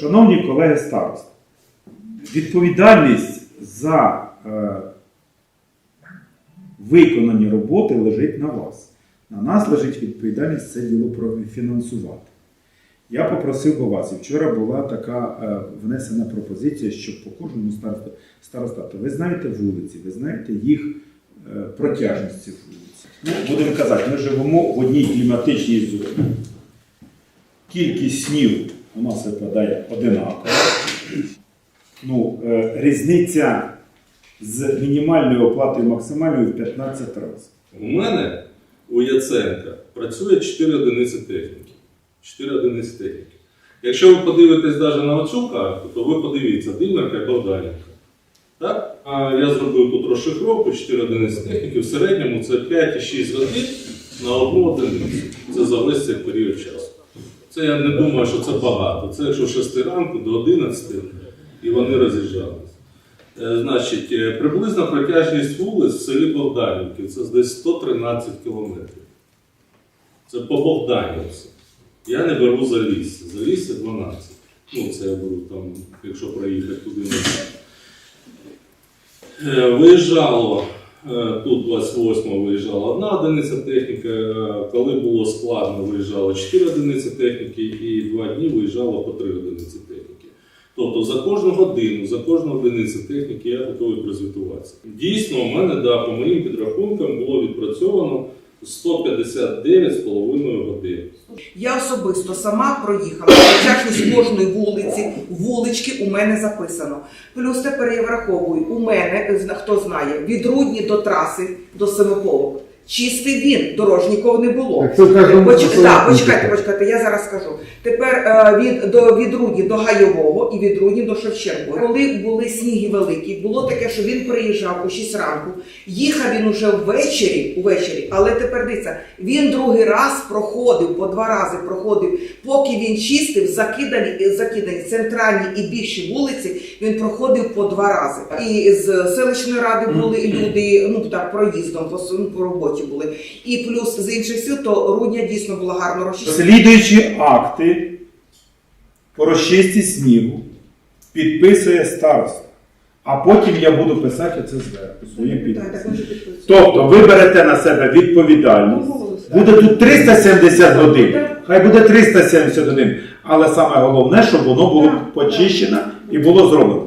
Шановні колеги старости, відповідальність за е, виконані роботи лежить на вас. На нас лежить відповідальність це діло профінансувати. Я попросив би вас, і вчора була така е, внесена пропозиція, щоб по кожному старосту, старостату, ви знаєте вулиці, ви знаєте їх е, протяжність цих вулиць. Ну, будемо казати, ми живемо в одній кліматичній зоні. Кількість снігу у нас випадає одинаково. Ну, е, різниця з мінімальною оплатою максимальною в 15 разів. У мене у Яценка працює 4 одиниці техніки. 4 одиниці техніки. Якщо ви подивитесь навіть на оцю карту, то ви подивіться Димерка і Богданівка. Так? А я зробив тут розшифровку 4 одиниці техніки. В середньому це 5,6 годин на одну одиницю. Це за весь цей період часу. Це я не думаю, що це багато. Це якщо з 6 ранку до 11 і вони роз'їжджалися. Е, Значить, е, приблизна протяжність вулиць в селі Богданівки це десь 113 кілометрів. Це по Богданівці. Я не беру Залісся. Залісся 12. Ну, це я беру там, якщо проїхати туди назад. Е, Виїжджало, тут 28 виїжджала одна одиниця техніки, е, коли було складно, виїжджало 4 одиниці техніки і 2 дні виїжджало по 3 одиниці техніки. Тобто за кожну годину, за кожну одиницю техніки я готовий прозвітуватися. Дійсно, у мене, да, по моїм підрахункам було відпрацьовано 159,5 годин. Я особисто сама проїхала з кожної вулиці, вулички у мене записано. Плюс тепер я враховую, у мене, хто знає, від Рудні до траси до Семиполок. Чистий він, дорожніков не було. Кажемо, Так, почекайте, почекайте, я зараз скажу. Тепер е, від, до, від Рудні до Гайового і від Рудні до Шевченко. Коли були сніги великі, було таке, що він приїжджав о 6 ранку, їхав він уже ввечері, увечері, але тепер дивіться, він другий раз проходив, по два рази проходив, поки він чистив закидані, закидані центральні і більші вулиці, він проходив по два рази. І з селищної ради були люди, ну так, проїздом, по, ну, по роботі були. І плюс з інших сил, то Рудня дійсно була гарно розчищена. Слідуючі акти по розчисті снігу підписує староста. А потім я буду писати це зверху своїм підписом. Тобто ви берете на себе відповідальність. Буде тут 370 годин. Хай буде 370 годин. Але саме головне, щоб воно було почищено і було зроблено.